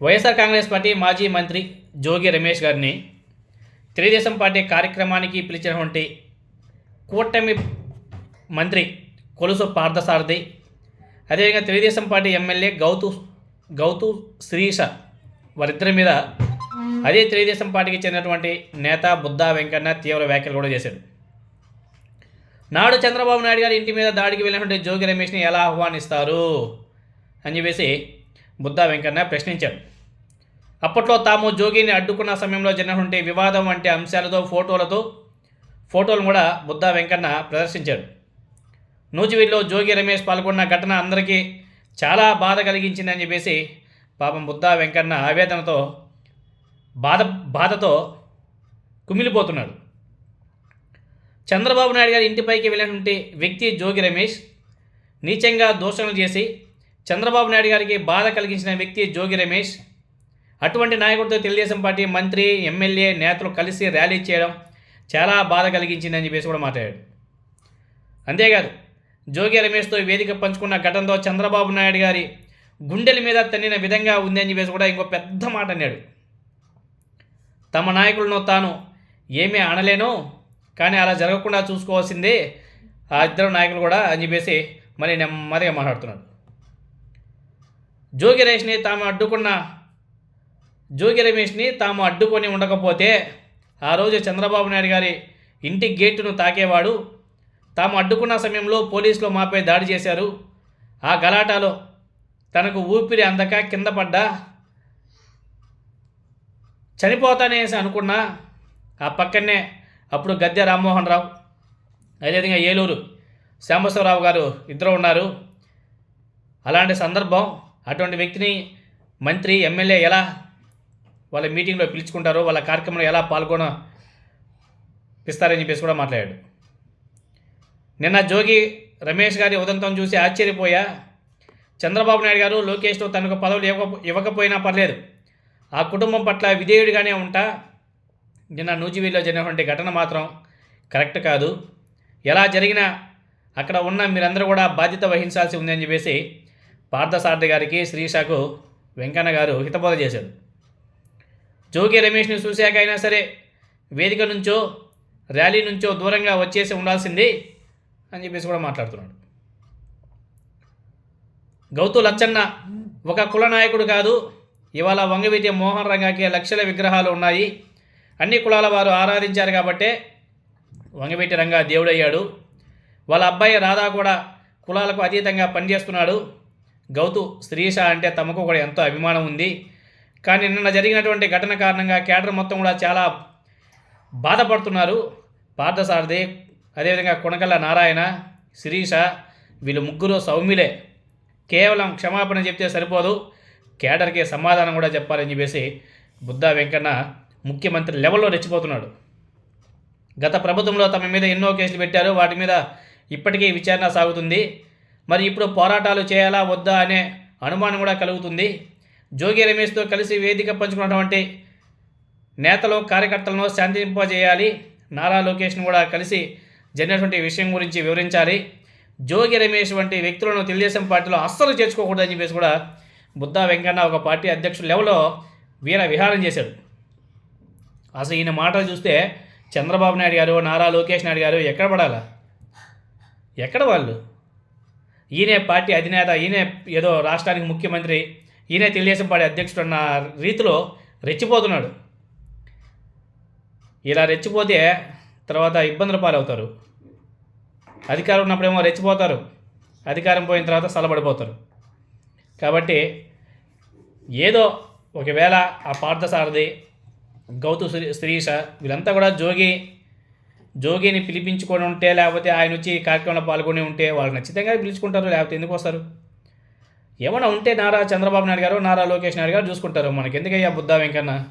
YSR Congress party మాజీ మంత్రి జోగి రమేష్ గారిని తెలుగుదేశం పార్టీ కార్యక్రమానికి పిలిచినటువంటి కూటమి మంత్రి కొలుసు పార్థసారథి అదేవిధంగా తెలుగుదేశం పార్టీ ఎమ్మెల్యే గౌతు గౌతు శ్రీష వారిద్దరి మీద అదే తెలుగుదేశం పార్టీకి చెందినటువంటి నేత బుద్ధా వెంకన్న తీవ్ర వ్యాఖ్యలు కూడా చేశాడు. నాడు చంద్రబాబు నాయుడు గారి ఇంటి మీద దాడికి వెళ్ళినటువంటి జోగి రమేష్ని ఎలా ఆహ్వానిస్తారు అని చెప్పేసి బుద్ధా వెంకన్న ప్రశ్నించాడు. అప్పట్లో తాము జోగిని అడ్డుకున్న సమయంలో జరిగినటువంటి వివాదం వంటి అంశాలతో ఫోటోలతో ఫోటోలు కూడా బుద్ధా వెంకన్న ప్రదర్శించాడు. నూజివీడిలో జోగి రమేష్ పాల్గొన్న ఘటన అందరికీ చాలా బాధ కలిగించిందని చెప్పేసి పాపం బుద్ధా వెంకన్న ఆవేదనతో బాధ బాధతో కుమిలిపోతున్నాడు. చంద్రబాబు నాయుడు గారి ఇంటిపైకి వెళ్ళినటువంటి వ్యక్తి జోగి రమేష్ నీచంగా దోషణలు చేసి చంద్రబాబు నాయుడు గారికి బాధ కలిగించిన వ్యక్తి జోగి రమేష్. అటువంటి నాయకుడితో తెలుగుదేశం పార్టీ మంత్రి ఎమ్మెల్యే నేతలు కలిసి ర్యాలీ చేయడం చాలా బాధ కలిగించిందని చెప్పేసి కూడా మాట్లాడాడు. అంతేకాదు జోగి రమేష్తో వేదిక పంచుకున్న ఘటనతో చంద్రబాబు నాయుడు గారి గుండెల మీద తన్నిన విధంగా ఉంది అని చెప్పేసి కూడా ఇంకో పెద్ద మాట అన్నాడు. తమ నాయకులను తాను ఏమీ అనలేను కానీ అలా జరగకుండా చూసుకోవాల్సిందే ఆ ఇద్దరు నాయకులు కూడా అని చెప్పేసి మరి నెమ్మదిగా మాట్లాడుతున్నాడు. జోగి రమేష్ని తాము అడ్డుకున్న జోగి రమేష్ని తాము అడ్డుకొని ఉండకపోతే ఆ రోజు చంద్రబాబు నాయుడు గారి ఇంటి గేటును తాకేవాడు తాము అడ్డుకున్న సమయంలో పోలీసులు మాపై దాడి చేశారు. ఆ గలాటాలో తనకు ఊపిరి అందక కింద పడ్డా. చనిపోతానేసి అనుకున్నా. ఆ పక్కనే అప్పుడు గద్దె రామ్మోహన్ రావు అదేవిధంగా ఏలూరు శ్యాంబశ్వరరావు గారు ఇద్దరు ఉన్నారు. అలాంటి సందర్భం అటువంటి వ్యక్తిని మంత్రి ఎమ్మెల్యే ఎలా వాళ్ళ మీటింగ్లో పిలుచుకుంటారో వాళ్ళ కార్యక్రమంలో ఎలా పాల్గొన ఇస్తారని చెప్పేసి కూడా మాట్లాడాడు. నిన్న జోగి రమేష్ గారి ఉదంతం చూసి ఆశ్చర్యపోయా. చంద్రబాబు నాయుడు గారు లోకేష్తో తనకు పదవులు ఇవ్వక ఇవ్వకపోయినా పర్లేదు. ఆ కుటుంబం పట్ల విధేయుడిగానే ఉంటా. నిన్న నూజివీలో జరిగినటువంటి ఘటన మాత్రం కరెక్ట్ కాదు. ఎలా జరిగినా అక్కడ ఉన్న మీరందరూ కూడా బాధ్యత వహించాల్సి ఉందని చెప్పేసి పార్థసారథి గారికి శ్రీషాకు వెంకన్న గారు హితబోధ చేశారు. జోగి రమేష్ని చూశాకైనా అయినా సరే వేదిక నుంచో ర్యాలీ నుంచో దూరంగా వచ్చేసి ఉండాల్సింది అని చెప్పేసి కూడా మాట్లాడుతున్నాడు. గౌతు లచ్చన్న ఒక కుల నాయకుడు కాదు. ఇవాళ వంగవీటి మోహన్ రంగాకి లక్షల విగ్రహాలు ఉన్నాయి. అన్ని కులాల వారు ఆరాధించారు కాబట్టే వంగవీటి రంగా దేవుడయ్యాడు. వాళ్ళ అబ్బాయి రాధా కూడా కులాలకు అతీతంగా పనిచేస్తున్నాడు. గౌతు శ్రీష అంటే తమకు కూడా ఎంతో అభిమానం ఉంది. కానీ నిన్న జరిగినటువంటి ఘటన కారణంగా కేడర్ మొత్తం కూడా చాలా బాధపడుతున్నారు. పార్థసారథి అదేవిధంగా కొనకల్ల నారాయణ శిరీష వీళ్ళు ముగ్గురు సౌమ్యులే. కేవలం క్షమాపణ చెప్తే సరిపోదు. కేడర్కి సమాధానం కూడా చెప్పాలని చెప్పేసి బుద్ధా వెంకన్న ముఖ్యమంత్రి లెవెల్లో రెచ్చిపోతున్నాడు. గత ప్రభుత్వంలో తమ మీద ఎన్నో కేసులు పెట్టారు. వాటి మీద ఇప్పటికీ విచారణ సాగుతుంది. మరి ఇప్పుడు పోరాటాలు చేయాలా వద్దా అనే అనుమానం కూడా కలుగుతుంది. జోగి రమేష్తో కలిసి వేదిక పంచుకున్నటువంటి నేతలు కార్యకర్తలను శాంతింపజేయాలి నారా లోకేష్ను కూడా కలిసి జరిగినటువంటి విషయం గురించి వివరించాలి. జోగి రమేష్ వంటి వ్యక్తులను తెలుగుదేశం పార్టీలో అస్సలు చేర్చుకోకూడదని చెప్పేసి కూడా బుద్ధా వెంకన్న ఒక పార్టీ అధ్యక్షుడు లెవెల్లో వీర విహారం చేశాడు. అసలు ఈయన మాటలు చూస్తే చంద్రబాబు నాయుడు గారు నారా లోకేష్ నాయుడు గారు ఎక్కడ పడాలా? ఎక్కడ వాళ్ళు? ఈయనే పార్టీ అధినేత ఈయనే ఏదో రాష్ట్రానికి ముఖ్యమంత్రి ఈయనే తెలుగుదేశం పార్టీ అధ్యక్షుడు అన్న రీతిలో రెచ్చిపోతున్నాడు. ఇలా రెచ్చిపోతే తర్వాత ఇబ్బందుల పాలవుతారు. అధికారం ఉన్నప్పుడేమో రెచ్చిపోతారు. అధికారం పోయిన తర్వాత సలబడిపోతారు. కాబట్టి ఏదో ఒకవేళ ఆ పార్థసారథి గౌతు శ్రీ శ్రీష వీళ్ళంతా కూడా జోగి జోగిని పిలిపించుకొని ఉంటే లేకపోతే ఆయన వచ్చి ఈ కార్యక్రమంలో పాల్గొని ఉంటే వాళ్ళు ఖచ్చితంగా పిలుచుకుంటారు లేకపోతే ఎందుకు వస్తారు? ఏమైనా ఉంటే నారా చంద్రబాబు నాయుడు గారు నారా లోకేష్ నాయుడు గారు చూసుకుంటారు. మనకి ఎందుకయ్యా బుద్ధా వెంకన్న?